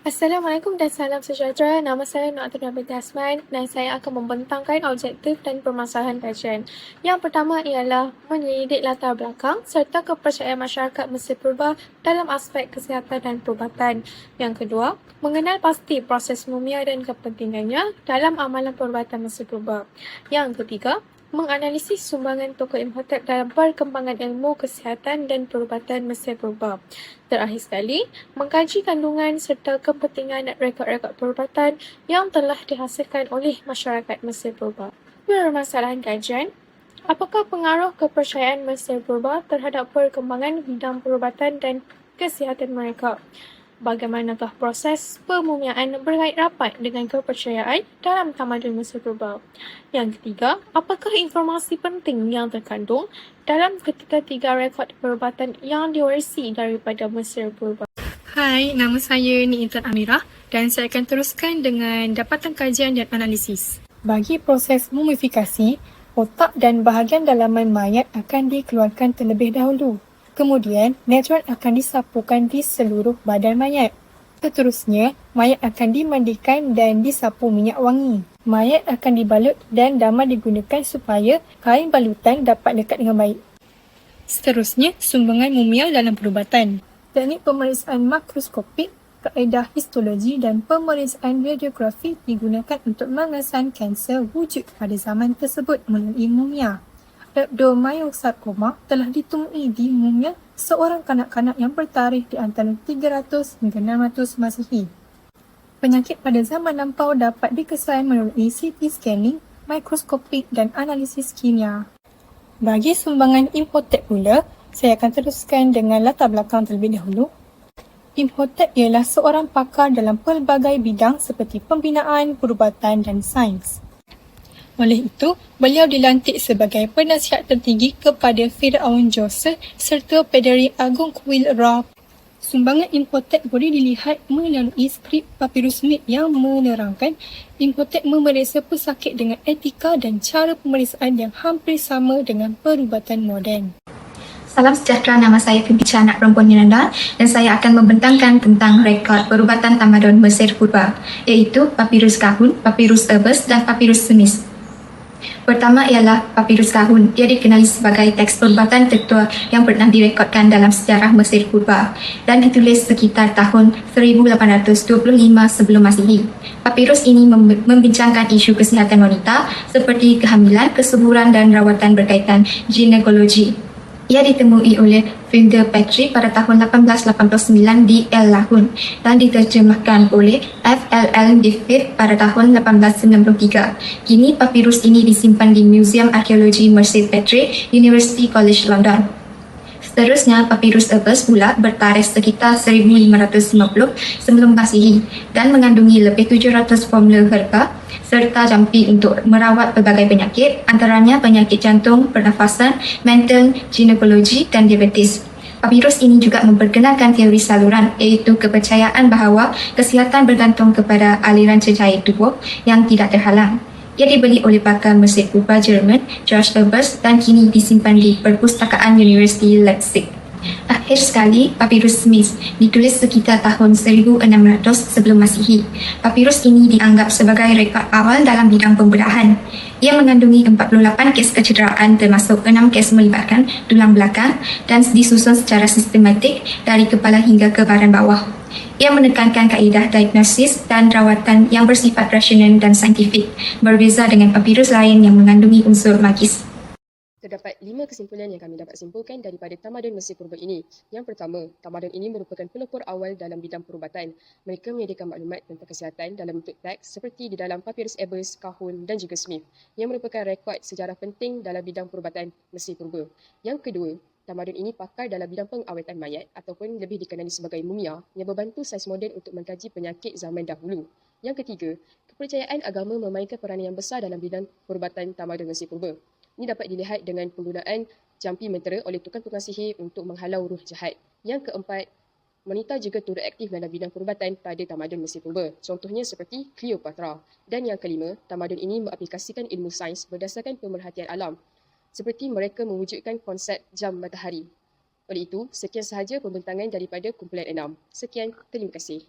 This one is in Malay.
Assalamualaikum dan salam sejahtera. Nama saya Dr. Nabil Tasman dan saya akan membentangkan objektif dan permasalahan kajian. Yang pertama ialah menyelidik latar belakang serta kepercayaan masyarakat Mesir Purba dalam aspek kesihatan dan perubatan. Yang kedua, mengenal pasti proses mumia dan kepentingannya dalam amalan perubatan Mesir Purba. Yang ketiga, menganalisis sumbangan tokoh Imhotep dalam perkembangan ilmu kesihatan dan perubatan Mesir Purba. Terakhir sekali, mengkaji kandungan serta kepentingan rekod-rekod perubatan yang telah dihasilkan oleh masyarakat Mesir Purba. Permasalahan kajian, apakah pengaruh kepercayaan Mesir Purba terhadap perkembangan bidang perubatan dan kesihatan mereka? Bagaimanakah proses pemumiaan berkait rapat dengan kepercayaan dalam tamadun Mesir Purba. Yang ketiga, apakah informasi penting yang terkandung dalam ketiga-tiga rekod perubatan yang diwarisi daripada Mesir Purba. Hai, nama saya Ni Intan Amirah dan saya akan teruskan dengan dapatan kajian dan analisis. Bagi proses mumifikasi, otak dan bahagian dalaman mayat akan dikeluarkan terlebih dahulu. Kemudian, netron akan disapukan di seluruh badan mayat. Seterusnya, mayat akan dimandikan dan disapu minyak wangi. Mayat akan dibalut dan damat digunakan supaya kain balutan dapat lekat dengan baik. Seterusnya, sumbangan mumia dalam perubatan. Teknik pemeriksaan makroskopik, kaedah histologi dan pemeriksaan radiografi digunakan untuk mengesan kanser wujud pada zaman tersebut melalui mumia rhabdomyosarcoma telah ditemui di mumia seorang kanak-kanak yang bertarikh di antara 300 hingga 600 Masihi. Penyakit pada zaman lampau dapat dikesan melalui CT scanning, mikroskopik dan analisis kimia. Bagi sumbangan Imhotep pula, saya akan teruskan dengan latar belakang terlebih dahulu. Imhotep ialah seorang pakar dalam pelbagai bidang seperti pembinaan, perubatan dan sains. Oleh itu, beliau dilantik sebagai penasihat tertinggi kepada Firaun Joseph serta Pederi Agung Kuil Ra. Sumbangan Imhotep boleh dilihat melalui skrip Papyrus Smith yang menerangkan Imhotep memeriksa pesakit dengan etika dan cara pemeriksaan yang hampir sama dengan perubatan moden. Salam sejahtera, nama saya Fibica anak perempuan Yunanda dan saya akan membentangkan tentang rekod perubatan tamadun Mesir Purba iaitu Papyrus Kahun, Papyrus Ebers dan Papyrus Smith. Pertama ialah Papyrus Kahun. Dia dikenali sebagai teks perubatan tertua yang pernah direkodkan dalam sejarah Mesir Purba dan ditulis sekitar tahun 1825 sebelum Masihi. Papyrus ini membincangkan isu kesihatan wanita seperti kehamilan, kesuburan dan rawatan berkaitan ginekologi. Ia ditemui oleh Finger Patrick pada tahun 1889 di El Lahun dan diterjemahkan oleh FLL Griffith pada tahun 1893. Kini papirus ini disimpan di Museum Arkeologi Mercer Patrick, University College London. Seterusnya, papirus Ebers pula bertarikh sekitar 1550 sebelum Masihi dan mengandungi lebih 700 formula herba serta jampi untuk merawat pelbagai penyakit antaranya penyakit jantung, pernafasan, mental, ginekologi dan diabetes. Papirus ini juga memperkenalkan teori saluran iaitu kepercayaan bahawa kesihatan bergantung kepada aliran cecair tubuh yang tidak terhalang. Ia dibeli oleh pakar Mesir Kuba Jerman, George Ebers dan kini disimpan di Perpustakaan University Leipzig. Akhir sekali, Papyrus Smith ditulis sekitar tahun 1600 sebelum Masihi. Papyrus ini dianggap sebagai rekod awal dalam bidang pembedahan. Ia mengandungi 48 kes kecederaan termasuk 6 kes melibatkan tulang belakang dan disusun secara sistematik dari kepala hingga ke badan bawah. Ia menekankan kaedah diagnosis dan rawatan yang bersifat rasional dan saintifik, berbeza dengan papirus lain yang mengandungi unsur magis. Terdapat lima kesimpulan yang kami dapat simpulkan daripada tamadun Mesir Purba ini. Yang pertama, tamadun ini merupakan pelopor awal dalam bidang perubatan. Mereka menyediakan maklumat tentang kesihatan dalam bentuk teks seperti di dalam Papyrus Ebers, Kahun dan juga Smith yang merupakan rekod sejarah penting dalam bidang perubatan Mesir Purba. Yang kedua, tamadun ini pakar dalam bidang pengawetan mayat ataupun lebih dikenali sebagai mumia yang membantu sains moden untuk mengkaji penyakit zaman dahulu. Yang ketiga, kepercayaan agama memainkan peranan yang besar dalam bidang perubatan tamadun Mesir Purba. Ini dapat dilihat dengan penggunaan jampi mentera oleh tukang-tukang sihir untuk menghalau ruh jahat. Yang keempat, wanita juga turut aktif dalam bidang perubatan pada tamadun Mesir Purba. Contohnya seperti Cleopatra. Dan yang kelima, tamadun ini mengaplikasikan ilmu sains berdasarkan pemerhatian alam. Seperti mereka mewujudkan konsep jam matahari. Oleh itu, sekian sahaja pembentangan daripada kumpulan enam. Sekian, terima kasih.